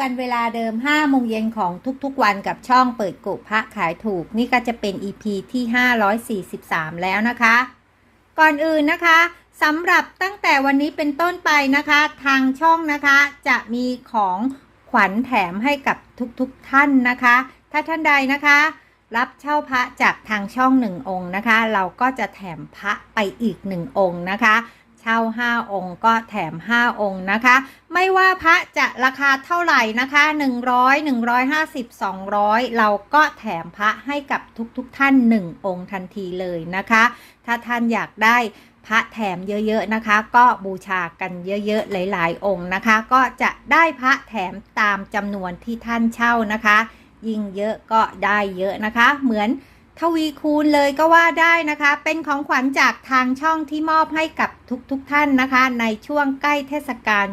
กันเวลาเดิม5โมงเย็นของทุกๆวันกับช่องเปิดกุพระขายถูก นี่ก็จะเป็น EP ที่ 543 แล้วนะคะ ก่อนอื่นนะคะสำหรับตั้งแต่วันนี้เป็นต้นไปนะคะ ทางช่องนะคะจะมีของขวัญแถมให้กับทุกๆท่านนะคะ ถ้าท่านใดนะคะ รับเช่าพระจากทางช่องหนึ่งองค์นะคะ เราก็จะแถมพระไปอีกหนึ่งองค์นะคะ ช่า 5 องค์ก็แถม 5 องค์นะคะ ไม่ว่าพระจะราคาเท่าไหร่นะคะ 100 150 200 เราก็แถมพระให้กับทุกๆทท่าน 1 องค์ทันทีเลยนะคะ ถ้าท่านอยากได้พระแถมเยอะๆนะคะ ก็บูชากันเยอะๆหลายๆองค์นะคะ ก็จะได้พระแถมตามจำนวนที่ท่านเช่านะคะ ยิ่งเยอะก็ได้เยอะนะคะ เหมือน ทวีคูณเลยก็ว่าได้นะคะ เป็นของขวัญจากทางช่องที่มอบให้กับทุกๆทท่านนะคะ ในช่วงใกล้เทศกาล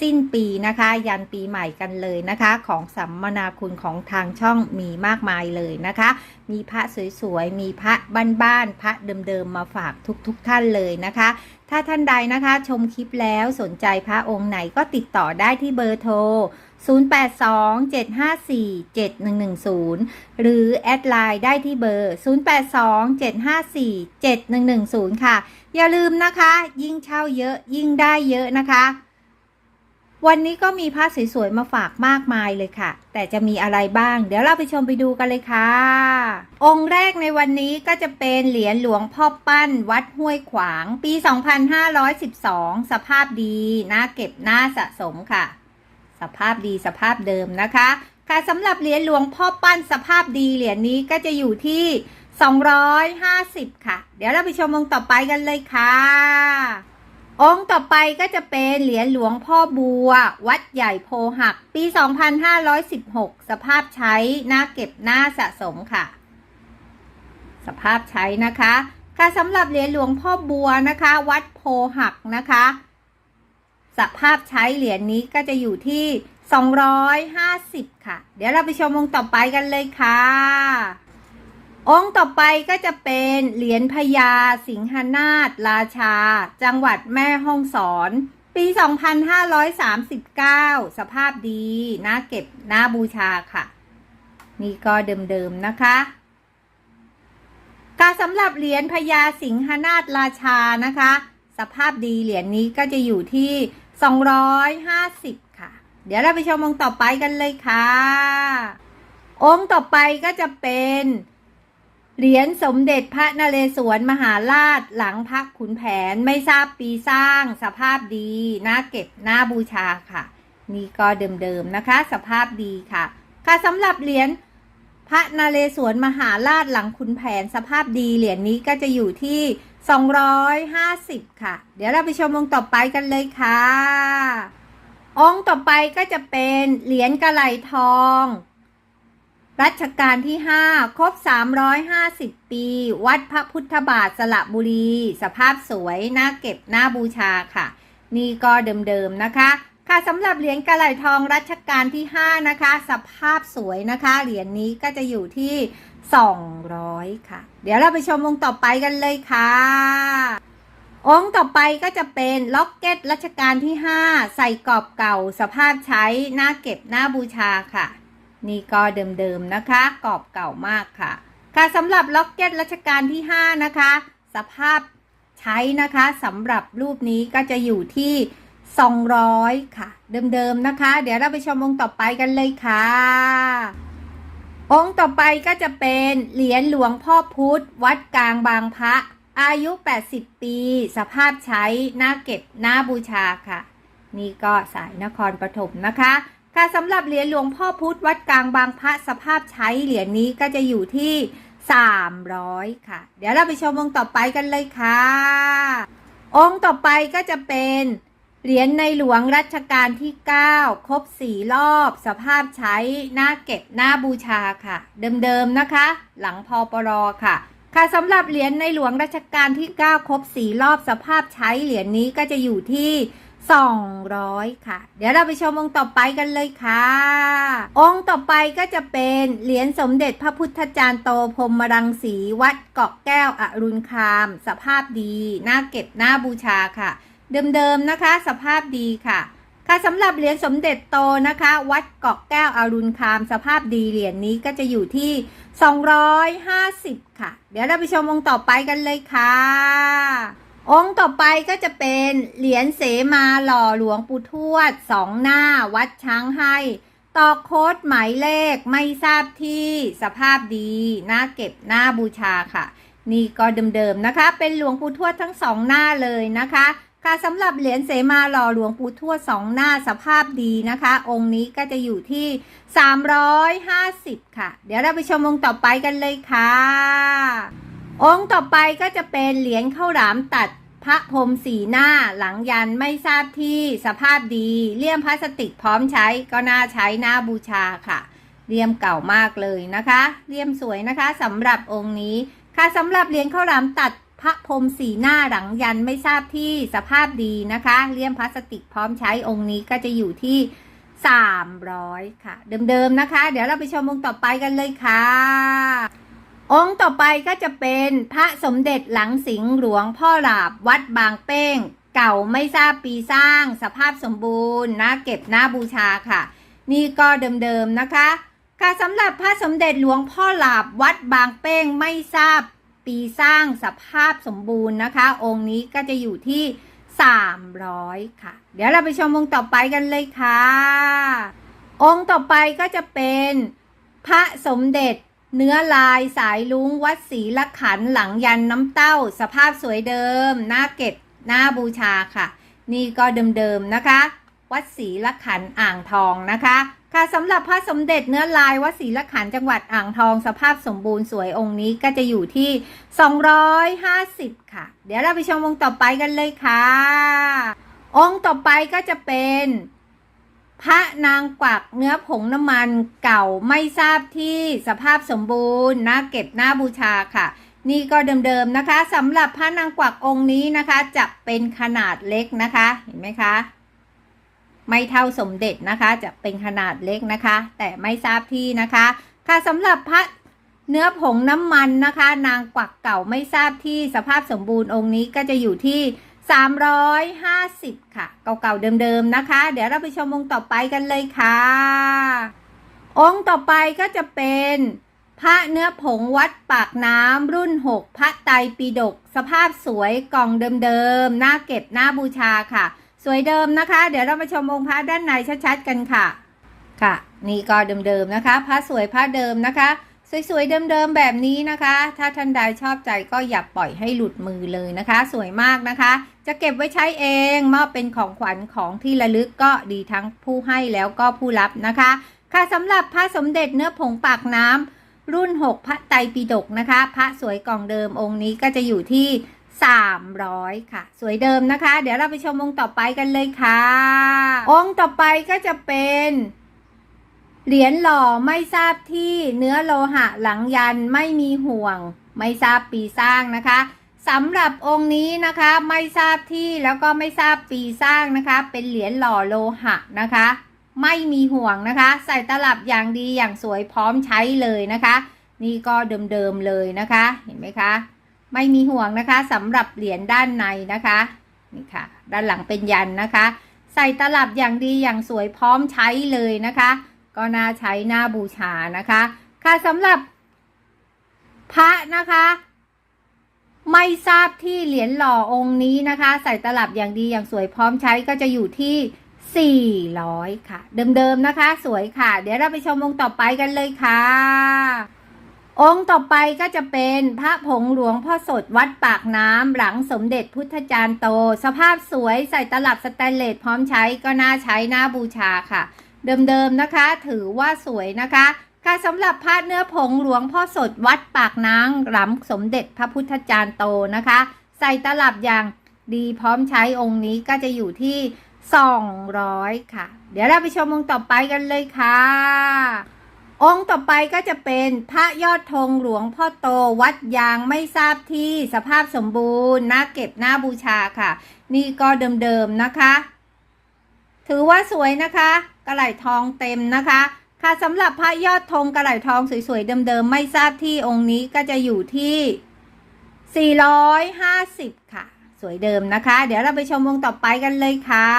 สิ้นปีนะคะ ยันปีใหม่กันเลยนะคะ ของสัมมนาคุณของทางช่องมีมากมายเลยนะคะ มีพระสวยๆ มีพระบ้านๆพระเดิมๆมาฝากทุกๆทท่านเลยนะคะ ถ้าท่านใดนะคะ ชมคลิปแล้วสนใจพระองค์ไหนก็ติดต่อได้ที่เบอร์โทร 0827547110 หรือแอดไลน์ได้ที่เบอร์ 0827547110 ค่ะ อย่าลืมนะคะ ยิ่งเช่าเยอะยิ่งได้เยอะนะคะ วันนี้ก็มีพระสวยๆมาฝากมากมายเลยค่ะ แต่จะมีอะไรบ้าง เดี๋ยวเราไปชมไปดูกันเลยค่ะ องค์แรกในวันนี้ก็จะเป็นเหรียญหลวงพ่อปั้นวัดห้วยขวาง ปี 2512 สภาพดีน่าเก็บน่าสะสมค่ะ สภาพดีสภาพเดิมนะคะ ค่ะสำหรับเหรียญหลวงพ่อปั้นสภาพดีเหรียญนี้ก็จะอยู่ที่ 250 ค่ะ เดี๋ยวเราไปชมองค์ต่อไปกันเลยค่ะ องค์ต่อไปก็จะเป็นเหรียญหลวงพ่อบัว วัดใหญ่โพหัก ปี 2516 สภาพใช้น่าเก็บน่าสะสมค่ะ สภาพใช้นะคะ ค่ะสำหรับเหรียญหลวงพ่อบัวนะคะ วัดโพหักนะคะ สภาพใช้เหรียญนี้ก็จะอยู่ที่ 250 ค่ะ เดี๋ยวเราไปชมองค์ต่อไปกันเลยค่ะ องค์ต่อไปก็จะเป็นเหรียญพญาสิงหนาถราชา จังหวัดแม่ฮ่องสอน ปี 2539 สภาพดีน่าเก็บน่าบูชาค่ะ นี่ก็เดิมๆนะคะการสำหรับเหรียญพญาสิงหนาถราชานะคะ สภาพดีเหรียญนี้ก็จะอยู่ที่ 250 ค่ะ เดี๋ยวเราไปชมองค์ต่อไปกันเลยค่ะ องค์ต่อไปก็จะเป็น เหรียญสมเด็จพระนเรศวรมหาราชหลังพักขุนแผนไม่ทราบปีสร้าง สภาพดีน่าเก็บน่าบูชาค่ะ นี่ก็เดิมๆนะคะ สภาพดีค่ะ ค่ะสำหรับเหรียญพระนเรศวรมหาราชหลังขุนแผนสภาพดีเหรียญนี้ก็จะอยู่ที่ 250 ค่ะ เดี๋ยวเราไปชมองค์ต่อไปกันเลยค่ะ องค์ต่อไปก็จะเป็นเหรียญกระไหลทอง รัชกาลที่ 5 ครบ 350 ปี วัดพระพุทธบาทสระบุรี สภาพสวย น่าเก็บ น่าบูชาค่ะ นี่ก็เดิมๆนะคะ ค่ะสำหรับเหรียญกระไหลทองรัชกาลที่ 5 นะคะ สภาพสวยนะคะ เหรียญนี้ก็จะอยู่ที่ 200 ค่ะ เดี๋ยวเราไปชมองค์ต่อไปกันเลยค่ะ องค์ต่อไปก็จะเป็นล็อกเก็ตรัชกาลที่ 5 ใส่กรอบเก่า สภาพใช้ น่าเก็บ น่าบูชาค่ะ นี่ก็เดิมๆนะคะ กรอบเก่ามากค่ะ ค่ะสำหรับล็อกเก็ตรัชกาลที่ 5 นะคะ สภาพใช้นะคะสำหรับรูปนี้ก็จะอยู่ที่ 200 ค่ะ เดิมๆนะคะ เดี๋ยวเราไปชมองค์ต่อไปกันเลยค่ะ องค์ต่อไปก็จะเป็นเหรียญหลวงพ่อพุธวัดกลางบางพระ อายุ 80 ปี สภาพใช้หน่าเก็บน่าบูชาค่ะ นี่ก็สายนครปฐมนะคะ ค่สำหรับเหรียญหลวงพ่อพุธวัดกลางบางพระสภาพใช้เหรียญนี้ก็จะอยู่ที่ 300 ค่ะ เดี๋ยวเราไปชมองค์ต่อไปกันเลยค่ะ องค์ต่อไปก็จะเป็นเหรียญในหลวงรัชกาลที่ 9 ครบ4รอบ สภาพใช้หน่าเก็บหน่าบูชาค่ะ เดิมๆนะคะ หลังพอปรอค่ะ ค่ะสำหรับเหรียญในหลวงรัชกาลที่ 9 ครบ4รอบ สภาพใช้เหรียญนี้ก็จะอยู่ที่ 200 ค่ะ เดี๋ยวเราไปชมองค์ต่อไปกันเลยค่ะ องค์ต่อไปก็จะเป็นเหรียญสมเด็จพระพุทธจารย์โตพรมรังสีวัดเกาะแก้วอรุณคาม สภาพดีน่าเก็บน่าบูชาค่ะ เดิมๆนะคะ สภาพดีค่ะ ค่ะสำหรับเหรียญสมเด็จโตนะคะ วัดเกาะแก้วอรุณคาม สภาพดีเหรียญนี้ก็จะอยู่ที่ 250 ค่ะ เดี๋ยวเราไปชมองค์ต่อไปกันเลยค่ะ องค์ต่อไปก็จะเป็นเหรียญเสมาหล่อหลวงปู่ทวดสองหน้าวัดช้างให้ต่อโค้ดหมายเลขไม่ทราบที่สภาพดีน่าเก็บหน้าบูชาค่ะ นี่ก็เดิมๆนะคะ เป็นหลวงปู่ทวดทั้งสองหน้าเลยนะคะ ค่ะสำหรับเหรียญเสมาหล่อหลวงปู่ทวดสองหน้าสภาพดีนะคะ องค์นี้ก็จะอยู่ที่ 350 ค่ะ เดี๋ยวเราไปชมองค์ต่อไปกันเลยค่ะ องค์ต่อไปก็จะเป็นเหรียญข้าวหลามตัดพระพรหมสีหน้าหลังยันไม่ทราบที่สภาพดีเลี่ยมพลาสติกพร้อมใช้ก็น่าใช้หน้าบูชาค่ะเลี่ยมเก่ามากเลยนะคะเลี่ยมสวยนะคะสำหรับองค์นี้ค่ะสำหรับเหรียญข้าวหลามตัดพระพรหมสีหน้าหลังยันไม่ทราบที่สภาพดีนะคะเลี่ยมพลาสติกพร้อมใช้องค์นี้ก็จะอยู่ที่ 300 ค่ะ เดิมๆนะคะ เดี๋ยวเราไปชมองค์ต่อไปกันเลยค่ะ องค์ต่อไปก็จะเป็นพระสมเด็จหลังสิงห์หลวงพ่อหลาบวัดบางเป้ง เก่าไม่ทราบปีสร้าง สภาพสมบูรณ์นะเก็บหน้าบูชาค่ะ นี่ก็เดิมๆนะคะ ค่ะสำหรับพระสมเด็จหลวงพ่อหลาบวัดบางเป้งไม่ทราบปีสร้างสภาพสมบูรณ์นะคะ องค์นี้ก็จะอยู่ที่ 300 ค่ะ เดี๋ยวเราไปชมองค์ต่อไปกันเลยค่ะ องค์ต่อไปก็จะเป็นพระสมเด็จ เนื้อลายสายลุงวัดศรีละขันหลังยันน้ำเต้า สภาพสวยเดิม หน้าเก็บหน้าบูชาค่ะ นี่ก็เดิมๆนะคะ วัดศรีละขันอ่างทองนะคะ ค่ะสำหรับพระสมเด็จเนื้อลายวัดศรีละขันจังหวัดอ่างทอง สภาพสมบูรณ์สวยองค์นี้ก็จะอยู่ที่ 250 ค่ะ เดี๋ยวเราไปชมองค์ต่อไปกันเลยค่ะ องค์ต่อไปก็จะเป็น พระนางกวักเนื้อผงน้ำมันเก่าไม่ทราบที่สภาพสมบูรณ์นะเก็บหน้าบูชาค่ะ นี่ก็เดิมๆนะคะสำหรับพระนางกวักองค์นี้นะคะ จะเป็นขนาดเล็กนะคะ เห็นไหมคะไม่เท่าสมเด็จนะคะ จะเป็นขนาดเล็กนะคะ แต่ไม่ทราบที่นะคะ ค่ะสำหรับพระเนื้อผงน้ำมันนะคะ นางกวักเก่าไม่ทราบที่สภาพสมบูรณ์องค์นี้ก็จะอยู่ที่ 350 ค่ะ เก่าๆเดิมๆนะคะ เดี๋ยวเราไปชมองค์ต่อไปกันเลยค่ะ องค์ต่อไปก็จะเป็น พระเนื้อผงวัดปากน้ำรุ่น 6 พระไตรปิฎกสภาพสวยกล่องเดิมๆหน้าเก็บหน้าบูชาค่ะ สวยเดิมนะคะ เดี๋ยวเรามาชมองค์พระด้านในชัดๆกันค่ะ ค่ะ นี่ก็เดิมๆนะคะ พระสวยพระเดิมนะคะ สวยๆ เดิมๆ แบบนี้นะคะ ถ้าท่านใดชอบใจก็อย่าปล่อยให้หลุดมือเลยนะคะ สวยมากนะคะ จะเก็บไว้ใช้เองมอบเป็นของขวัญของที่ระลึกก็ดีทั้งผู้ให้แล้วก็ผู้รับนะคะ ค่ะสำหรับพระสมเด็จเนื้อผงปากน้ำรุ่น 6 พระไตรปิฎกนะคะ พระสวยกล่องเดิมองค์นี้ก็จะอยู่ที่ 300 ค่ะ สวยเดิมนะคะ เดี๋ยวเราไปชมองค์ต่อไปกันเลยค่ะ องค์ต่อไปก็จะเป็น เหรียญหล่อไม่ทราบที่เนื้อโลหะหลังยันไม่มีห่วง ไม่ทราบปีสร้างนะคะสำหรับองค์นี้นะคะไม่ทราบที่แล้วก็ไม่ทราบปีสร้างนะคะ เป็นเหรียญหล่อโลหะนะคะ ไม่มีห่วงนะคะ ใส่ตลับอย่างดีอย่างสวยพร้อมใช้เลยนะคะ นี่ก็เดิมๆเลยนะคะ เห็นไหมคะ ไม่มีห่วงนะคะสำหรับเหรียญด้านในนะคะนี่ค่ะ ด้านหลังเป็นยันนะคะ ใส่ตลับอย่างดีอย่างสวยพร้อมใช้เลยนะคะ ก็น่าใช้น้าบูชานะคะ ค่ะสำหรับพระนะคะ ไม่ทราบที่เหรียญหล่อองค์นี้นะคะ ใส่ตลับอย่างดีอย่างสวยพร้อมใช้ก็จะอยู่ที่400 ค่ะ เดิมๆนะคะ สวยค่ะ เดี๋ยวเราไปชมองค์ต่อไปกันเลยค่ะ องค์ต่อไปก็จะเป็นพระผงหลวงพ่อสดวัดปากน้ำหลังสมเด็จพุทธจารย์โต สภาพสวยใส่ตลับสแตนเลสพร้อมใช้ก็น่าใช้น่าบูชาค่ะ เดิมๆนะคะ ถือว่าสวยนะคะค่ะสำหรับพระเนื้อผงหลวงพ่อสดวัดปากน้ำหลังสมเด็จพระพุทธจารย์โตนะคะ ใส่ตลับอย่างดีพร้อมใช้องค์นี้ก็จะอยู่ที่ 200 ค่ะ เดี๋ยวเราไปชมองค์ต่อไปกันเลยค่ะ องค์ต่อไปก็จะเป็นพระยอดธงหลวงพ่อโตวัดยางไม่ทราบที่สภาพสมบูรณ์น่าเก็บน้าบูชาค่ะ นี่ก็เดิมๆนะคะ ถือว่าสวยนะคะ กระไหล่ทองเต็มนะคะ ค่ะสำหรับพระยอดธงกระไหล่ทองสวยๆเดิมๆไม่ทราบที่องค์นี้ก็จะอยู่ที่ 450 ค่ะ สวยเดิมนะคะ เดี๋ยวเราไปชมองค์ต่อไปกันเลยค่ะ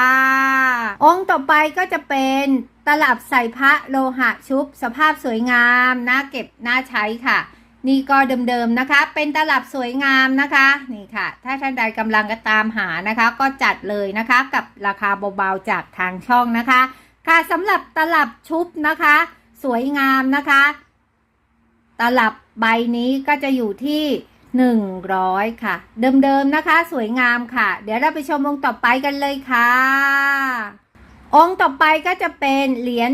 องค์ต่อไปก็จะเป็นตลับใส่พระโลหะชุบ สภาพสวยงามน่าเก็บน่าใช้ค่ะ นี่ก็เดิมๆนะคะ เป็นตลับสวยงามนะคะนี่ค่ะ ถ้าท่านใดกำลังก็ตามหานะคะ ก็จัดเลยนะคะ กับราคาเบาๆจากทางช่องนะคะ ค่ะสำหรับตลับชุบนะคะ สวยงามนะคะ ตลับใบนี้ก็จะอยู่ที่ 100 ค่ะ เดิมๆนะคะ สวยงามค่ะ เดี๋ยวเราไปชมองค์ต่อไปกันเลยค่ะ องค์ต่อไปก็จะเป็นเหรียญ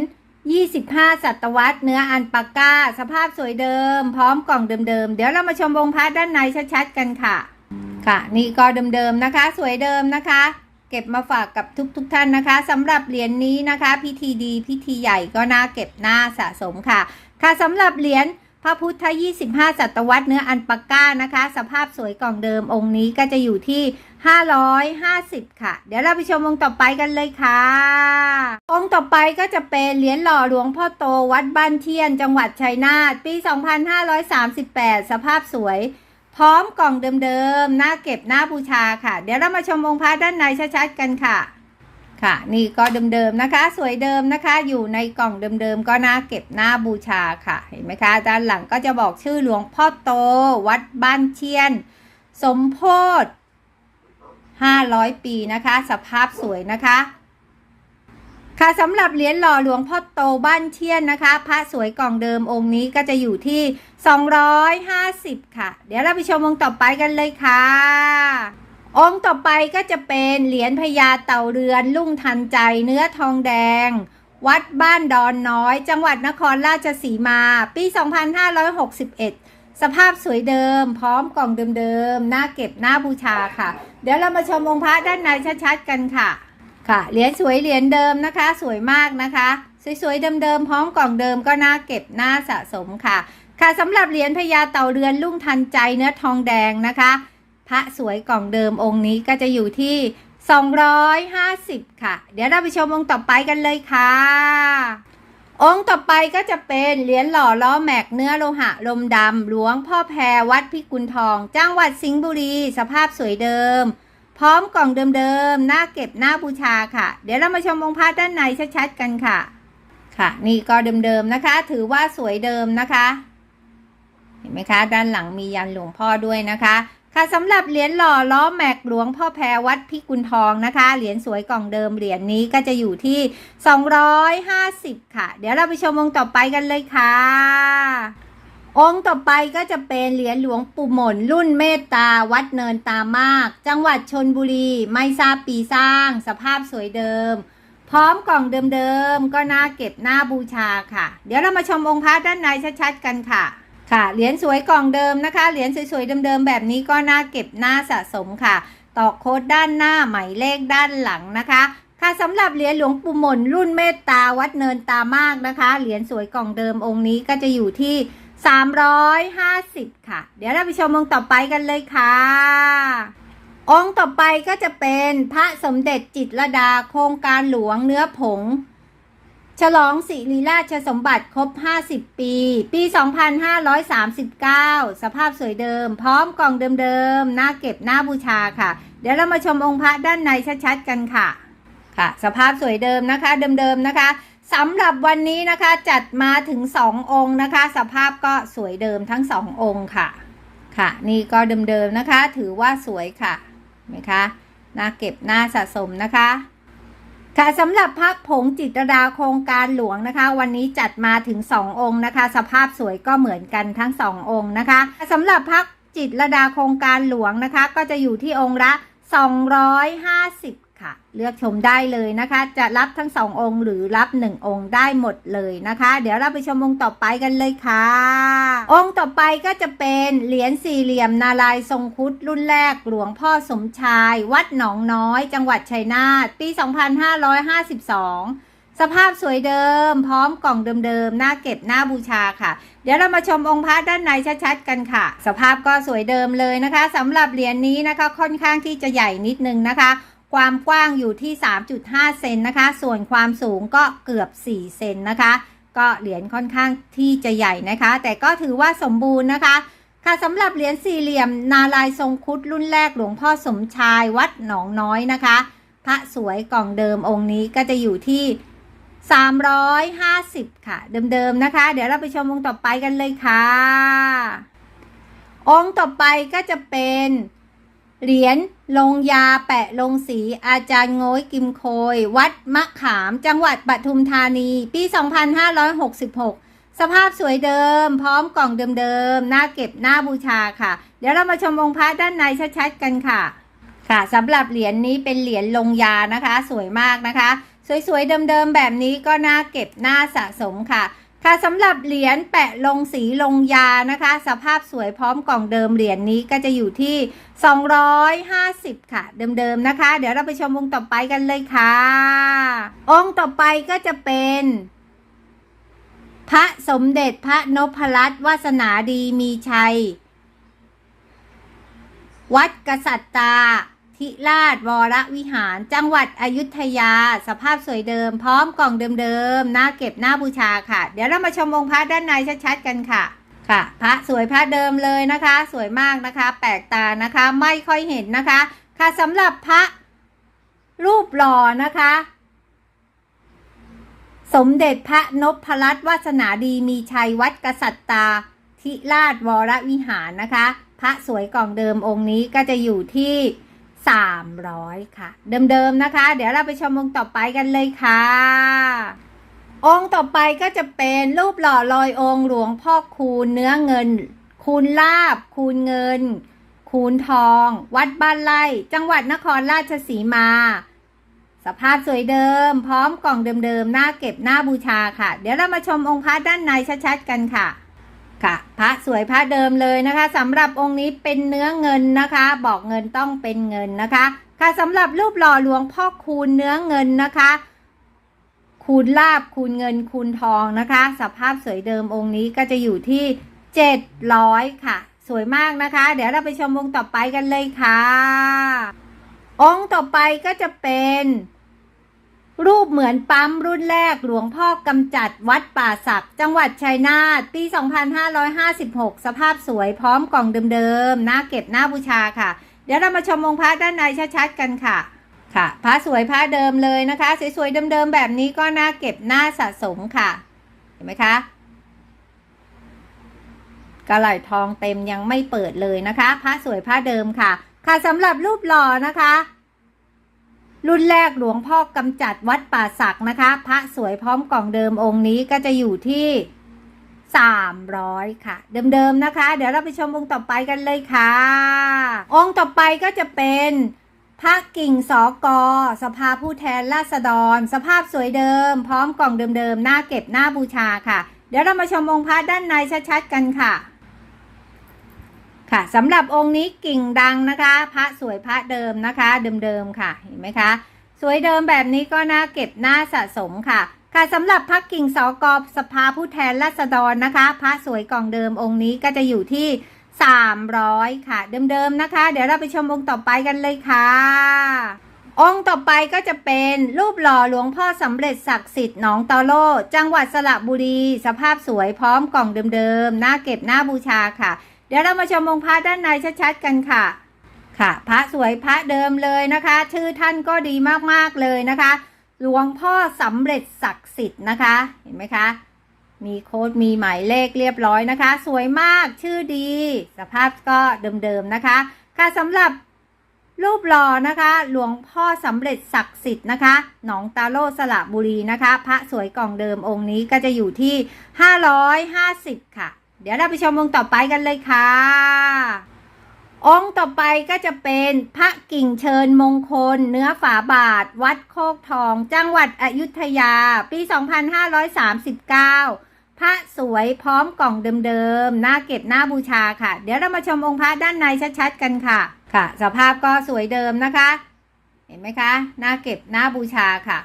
25 ศตวรรษเนื้ออันปาก้า สภาพสวยเดิม พร้อมกล่องเดิมๆ เดี๋ยวเรามาชมวงพัดด้านในชัดๆกันค่ะ ค่ะ นี่ก็เดิมๆนะคะ สวยเดิมนะคะ เก็บมาฝากกับทุกๆทท่านนะคะสำหรับเหรียญนี้นะคะ พิธีดีพิธีใหญ่ก็น่าเก็บน่าสะสมค่ะ ค่ะสำหรับเหรียญ พระพุทธ 25ศตวรรษเนื้ออันปาก้านะคะ สภาพสวยกล่องเดิมองค์นี้ก็จะอยู่ที่ 550 ค่ะ เดี๋ยวเราไปชมองค์ต่อไปกันเลยค่ะ องค์ต่อไปก็จะเป็นเหรียญหล่อหลวงพ่อโตวัดบ้านเทียน จังหวัดชัยนาทปี 2538 สภาพสวย พร้อมกล่องเดิมๆหน้าเก็บหน้าบูชาค่ะ เดี๋ยวเรามาชมองค์พระด้านในชัดๆกันค่ะ ค่ะนี่ก็เดิมๆนะคะ สวยเดิมนะคะอยู่ในกล่องเดิมๆก็น่าเก็บหน้าบูชาค่ะ เห็นไหมคะด้านหลังก็จะบอกชื่อหลวงพ่อโต วัดบ้านเชียน สมโพธิ500 ปีนะคะ สภาพสวยนะคะค่ะสำหรับเหรียญหล่อหลวงพ่อโตบ้านเชียนนะคะ พระสวยกล่องเดิมองค์นี้ก็จะอยู่ที่ 250 ค่ะ เดี๋ยวเราไปชมองค์ต่อไปกันเลยค่ะ องค์ต่อไปก็จะเป็นเหรียญพญาเต่าเรือนลุ่งทันใจเนื้อทองแดง วัดบ้านดอนน้อย จังหวัดนครราชสีมา ปี 2561 สภาพสวยเดิม พร้อมกล่องเดิมๆ หน้าเก็บหน้าบูชาค่ะ เดี๋ยวเรามาชมองค์พระด้านในชัดๆกันค่ะ ค่ะ เหรียญสวยเหรียญเดิมนะคะ สวยมากนะคะ สวยๆเดิมๆ พร้อมกล่องเดิมก็น่าเก็บน่าสะสมค่ะ ค่ะสำหรับเหรียญพญาเต่าเรือนลุ่งทันใจเนื้อทองแดงนะคะ พระสวยกล่องเดิมองค์นี้ก็จะอยู่ที่ 250 ค่ะ เดี๋ยวเราไปชมองค์ต่อไปกันเลยค่ะ องค์ต่อไปก็จะเป็นเหรียญหล่อล้อแม็กเนื้อโลหะลมดำหลวงพ่อแพรวัดพิกุลทองจังหวัดสิงห์บุรี สภาพสวยเดิม พร้อมกล่องเดิมๆหน้าเก็บหน้าบูชาค่ะ เดี๋ยวเรามาชมองค์พระด้านในชัดๆกันค่ะ ค่ะ นี่ก็เดิมๆนะคะ ถือว่าสวยเดิมนะคะเห็นไหมคะ ด้านหลังมียันหลวงพ่อด้วยนะคะ ค่ะสำหรับเหรียญหล่อล้อแม็กหลวงพ่อแพรวัดพิกุลทองนะคะ เหรียญสวยกล่องเดิมเหรียญนี้ก็จะอยู่ที่ 250 ค่ะ เดี๋ยวเราไปชมองค์ต่อไปกันเลยค่ะ องค์ต่อไปก็จะเป็นเหรียญหลวงปู่หม่นรุ่นเมตตาวัดเนินตามาก จังหวัดชนบุรีไม่ทราบปีสร้าง สภาพสวยเดิม พร้อมกล่องเดิมๆก็น่าเก็บหน้าบูชาค่ะ เดี๋ยวเรามาชมองค์พระด้านในชัดๆกันค่ะ ค่ะเหรียญสวยกล่องเดิมนะคะเหรียญสวยๆเดิมๆแบบนี้ก็น่าเก็บน่าสะสมค่ะตอกโค้ดด้านหน้าหมายเลขด้านหลังนะคะ ค่ะสำหรับเหรียญหลวงปู่หม่นรุ่นเมตตาวัดเนินตามากนะคะเหรียญสวยกล่องเดิมองค์นี้ก็จะอยู่ที่ 350 ค่ะ เดี๋ยวเราไปชมองค์ต่อไปกันเลยค่ะ องค์ต่อไปก็จะเป็นพระสมเด็จจิตรดาโครงการหลวงเนื้อผง ฉลองสิริราชสมบัติครบ 50 ปี ปี 2539 สภาพสวยเดิม พร้อมกล่องเดิมๆ หน้าเก็บหน้าบูชาค่ะ เดี๋ยวเรามาชมองค์พระด้านในชัดๆ กันค่ะ ค่ะ สภาพสวยเดิมนะคะ เดิมๆ นะคะสำหรับวันนี้นะคะจัดมาถึง 2 องค์นะคะ สภาพก็สวยเดิมทั้ง 2 องค์ค่ะ ค่ะ นี่ก็เดิมๆ นะคะ ถือว่าสวยค่ะเห็นไหมคะ หน่าเก็บหน่าสะสมนะคะ ค่ะสำหรับพักผงจิตรดาโครงการหลวงนะคะ วันนี้จัดมาถึง 2 องค์นะคะ สภาพสวยก็เหมือนกันทั้ง 2 องค์นะคะสำหรับพักจิตรดาโครงการหลวงนะคะ ก็จะอยู่ที่องค์ละ 250 ค่ะ เลือกชมได้เลยนะคะ จะรับทั้ง2องค์หรือรับ1องค์ได้หมดเลยนะคะ เดี๋ยวเราไปชมองค์ต่อไปกันเลยค่ะ องค์ต่อไปก็จะเป็นเหรียญสี่เหลี่ยมนารายทรงคุดรุ่นแรกหลวงพ่อสมชาย วัดหนองน้อย จังหวัดชัยนาทปี 2552สภาพสวยเดิม พร้อมกล่องเดิมๆหน้าเก็บหน้าบูชาค่ะ เดี๋ยวเรามาชมองค์พระด้านในชัดๆกันค่ะ สภาพก็สวยเดิมเลยนะคะสำหรับเหรียญนี้นะคะค่อนข้างที่จะใหญ่นิดนึงนะคะ ความกว้างอยู่ที่ 3.5 เซนนะคะ ส่วนความสูงก็เกือบ 4 เซนนะคะ ก็เหรียญค่อนข้างที่จะใหญ่นะคะ แต่ก็ถือว่าสมบูรณ์นะคะ ค่ะสำหรับเหรียญสี่เหลี่ยม นาลายทรงคุดรุ่นแรกหลวงพ่อสมชายวัดหนองน้อยนะคะ พระสวยกล่องเดิมองค์นี้ก็จะอยู่ที่ 350 ค่ะ เดิมๆนะคะ เดี๋ยวเราไปชมองค์ต่อไปกันเลยค่ะ องค์ต่อไปก็จะเป็น เหรียญลงยาแปะลงสีอาจารย์โง้ยกิมโคย วัดมะขาม จังหวัดปทุมธานี ปี 2566 สภาพสวยเดิม พร้อมกล่องเดิมๆ หน้าเก็บหน้าบูชาค่ะ เดี๋ยวเรามาชมองค์พระด้านในชัดๆกันค่ะ ค่ะสำหรับเหรียญนี้เป็นเหรียญลงยานะคะ สวยมากนะคะ สวยๆเดิมๆแบบนี้ก็น่าเก็บน่าสะสมค่ะ ค่ะสำหรับเหรียญแปะลงสีลงยานะคะ สภาพสวยพร้อมกล่องเดิมเหรียญนี้ก็จะอยู่ที่ 250 ค่ะ เดิมๆนะคะ เดี๋ยวเราไปชมองค์ต่อไปกันเลยค่ะ องค์ต่อไปก็จะเป็น พระสมเด็จพระนพรัตน์วาสนาดีมีชัย วัดกษัตริย์ตา ทิราชวรวิหาร จังหวัดอยุธยา สภาพสวยเดิม พร้อมกล่องเดิมๆหน้าเก็บหน้าบูชาค่ะ เดี๋ยวเรามาชมองค์พระด้านในชัดๆกันค่ะค่ะ พระสวยพระเดิมเลยนะคะ สวยมากนะคะ แปลกตานะคะ ไม่ค่อยเห็นนะคะ ค่ะสำหรับพระรูปหล่อนะคะ สมเด็จพระนพรัตน์วาสนาดีมีชัยวัดกษัตริย์ตาทิราชวรวิหารนะคะ พระสวยกล่องเดิมองค์นี้ก็จะอยู่ที่ 300 ค่ะ เดิมๆนะคะ เดี๋ยวเราไปชมองค์ต่อไปกันเลยค่ะ องค์ต่อไปก็จะเป็นรูปหล่อลอยองค์หลวงพ่อคูณเนื้อเงิน คูณลาบ คูณเงิน คูณทอง วัดบ้านไร่จังหวัดนครราชสีมา สภาพสวยเดิม พร้อมกล่องเดิมๆหน้าเก็บหน้าบูชาค่ะ เดี๋ยวเรามาชมองค์พระด้านในชัดๆกันค่ะ ค่ะพระสวยพระเดิมเลยนะคะสำหรับองค์นี้เป็นเนื้อเงินนะคะ บอกเงินต้องเป็นเงินนะคะ ค่ะสำหรับรูปหล่อหลวงพ่อคูณเนื้อเงินนะคะ คูณลาบคูณเงินคูณทองนะคะ สภาพสวยเดิมองค์นี้ก็จะอยู่ที่700ค่ะ สวยมากนะคะ เดี๋ยวเราไปชมองค์ต่อไปกันเลยค่ะ องค์ต่อไปก็จะเป็น รูปเหมือนปั๊มรุ่นแรกหลวงพ่อกำจัดวัดป่าศักจังหวัดชัยนาทปี 2556 สภาพสวยพร้อมกล่องเดิมๆหน้าเก็บหน้าบูชาค่ะ เดี๋ยวเรามาชมองค์พระด้านในชัดๆกันค่ะ ค่ะพระสวยพระเดิมเลยนะคะ สวยๆเดิมๆแบบนี้ก็น่าเก็บหน้าสะสมค่ะ เห็นไหมคะกระไหลทองเต็มยังไม่เปิดเลยนะคะ พระสวยพระเดิมค่ะ ค่ะสำหรับรูปหล่อนะคะ รุ่นแรกหลวงพ่อกำจัดวัดป่าศักนะคะ พระสวยพร้อมกล่องเดิมองค์นี้ก็จะอยู่ที่ 300 ค่ะ เดิมๆนะคะ เดี๋ยวเราไปชมองค์ต่อไปกันเลยค่ะ องค์ต่อไปก็จะเป็นพระกิ่งสอกอสภาผู้แทนราษฎร สภาพสวยเดิม พร้อมกล่องเดิมๆหน้าเก็บหน้าบูชาค่ะ เดี๋ยวเรามาชมองค์พระด้านในชัดๆกันค่ะ ค่ะสำหรับองค์นี้กิ่งดังนะคะ พระสวยพระเดิมนะคะ เดิมๆค่ะเห็นไหมคะ สวยเดิมแบบนี้ก็น่าเก็บน้าสะสมค่ะ ค่ะสำหรับพระกิ่งสอกอบสภาผู้แทนราษฎรนะคะ พระสวยกล่องเดิมองค์นี้ก็จะอยู่ที่ 300 ค่ะ เดิมๆนะคะ เดี๋ยวเราไปชมองค์ต่อไปกันเลยค่ะองค์ต่อไปก็จะเป็นรูปหล่อหลวงพ่อสำเร็จศักดิ์สิทธิ์หนองตอโล จังหวัดสระบุรี สภาพสวยพร้อมกล่องเดิมๆหน้าเก็บหน้าบูชาค่ะ เดี๋ยวเรามาชมองค์พระด้านในชัดๆกันค่ะ ค่ะ พระสวยพระเดิมเลยนะคะ ชื่อท่านก็ดีมากๆเลยนะคะ หลวงพ่อสำเร็จศักดิ์สิทธิ์นะคะ เห็นไหมคะ มีโค้ดมีหมายเลขเรียบร้อยนะคะ สวยมากชื่อดี สภาพก็เดิมๆนะคะ ค่ะสำหรับรูปหล่อนะคะ หลวงพ่อสำเร็จศักดิ์สิทธิ์นะคะ หนองตาโลสระบุรีนะคะ พระสวยกล่องเดิมองค์นี้ก็จะอยู่ที่ 550 ค่ะ เดี๋ยวเราไปชมองค์ต่อไปกันเลยค่ะ องค์ต่อไปก็จะเป็นพระกิ่งเชิญมงคล เนื้อฝาบาท วัดโคกทอง จังหวัดอยุธยา ปี 2539 พระสวยพร้อมกล่องเดิมๆ หน้าเก็บหน้าบูชาค่ะ เดี๋ยวเรามาชมองค์พระด้านในชัดๆ กันค่ะ ค่ะ สภาพก็สวยเดิมนะคะ เห็นไหมคะ หน้าเก็บหน้าบูชาค่ะ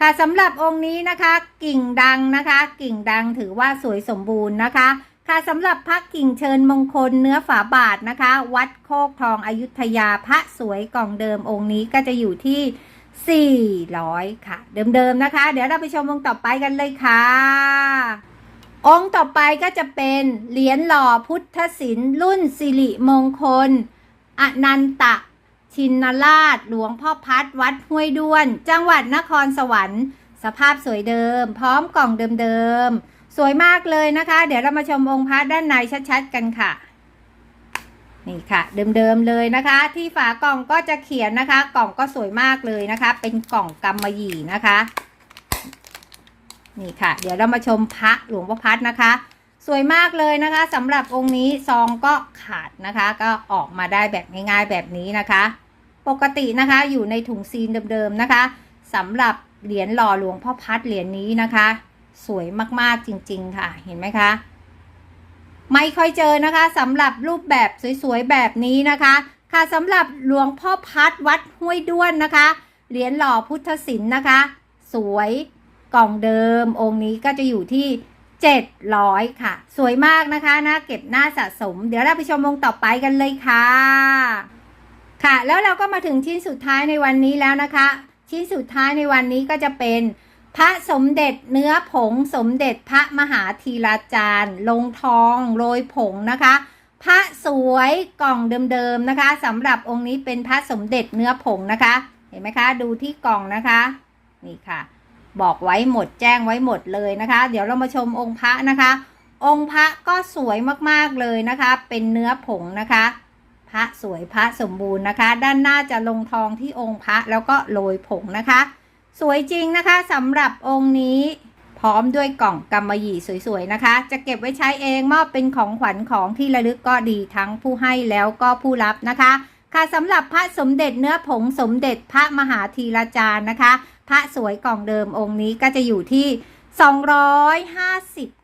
ค่ะสำหรับองค์นี้นะคะ กิ่งดังนะคะ กิ่งดังถือว่าสวยสมบูรณ์นะคะ ค่ะสำหรับพระกิ่งเชิญมงคลเนื้อฝาบาทนะคะ วัดโคกทองอยุธยาพระสวยกล่องเดิมองค์นี้ก็จะอยู่ที่ 400 ค่ะ เดิมๆนะคะ เดี๋ยวเราไปชมองค์ต่อไปกันเลยค่ะ องค์ต่อไปก็จะเป็นเหรียญหล่อพุทธศิลป์รุ่นสิริมงคล อนันตะ ชินราช หลวงพ่อพัดวัดห้วยด้วน จังหวัดนครสวรรค์ สภาพสวยเดิม พร้อมกล่องเดิมๆ สวยมากเลยนะคะ เดี๋ยวเรามาชมองค์พระด้านในชัดๆกันค่ะ นี่ค่ะ เดิมๆเลยนะคะ ที่ฝากล่องก็จะเขียนนะคะ กล่องก็สวยมากเลยนะคะ เป็นกล่องกำมะหยี่นะคะ นี่ค่ะ เดี๋ยวเรามาชมพระหลวงพ่อพัดนะคะสวยมากเลยนะคะสำหรับองค์นี้ซองก็ขาดนะคะ ก็ออกมาได้แบบง่ายๆแบบนี้นะคะ ปกตินะคะอยู่ในถุงซีนเดิมๆนะคะสำหรับเหรียญหล่อหลวงพ่อพัดเหรียญนี้นะคะ สวยมากๆจริงๆค่ะเห็นไหมคะไม่ค่อยเจอนะคะสำหรับรูปแบบสวยๆแบบนี้นะคะ ค่ะสำหรับหลวงพ่อพัดวัดห้วยด้วนนะคะเหรียญหล่อพุทธศิลป์นะคะ สวยกล่องเดิม องค์นี้ก็จะอยู่ที่ 700 ค่ะ สวยมากนะคะนะเก็บหน้าสะสม เดี๋ยวเราไปชมองค์ต่อไปกันเลยค่ะ ค่ะ แล้วเราก็มาถึงชิ้นสุดท้ายในวันนี้แล้วนะคะ ชิ้นสุดท้ายในวันนี้ก็จะเป็น พระสมเด็จเนื้อผงสมเด็จพระมหาธีราจารย์ ลงทองโรยผงนะคะ พระสวยกล่องเดิมๆนะคะสำหรับองค์นี้เป็นพระสมเด็จเนื้อผงนะคะ เห็นไหมคะ ดูที่กล่องนะคะ นี่ค่ะ บอกไว้หมดแจ้งไว้หมดเลยนะคะ เดี๋ยวเรามาชมองค์พระนะคะ องค์พระก็สวยมากๆเลยนะคะ เป็นเนื้อผงนะคะ ระสวยพระสมบูรณ์นะคะ ด้านหน้าจะลงทองที่องค์พระแล้วก็โรยผงนะคะ สวยจริงนะคะสำหรับองค์นี้พร้อมด้วยกล่องกำมะหยี่สวยๆนะคะ จะเก็บไว้ใช้เองมอบเป็นของขวัญของที่ระลึกก็ดีทั้งผู้ให้แล้วก็ผู้รับนะคะค่ะสำหรับพระสมเด็จเนื้อผงสมเด็จพระมหาธีราจารย์นะคะ พระสวยกล่องเดิมองค์นี้ก็จะอยู่ที่ 250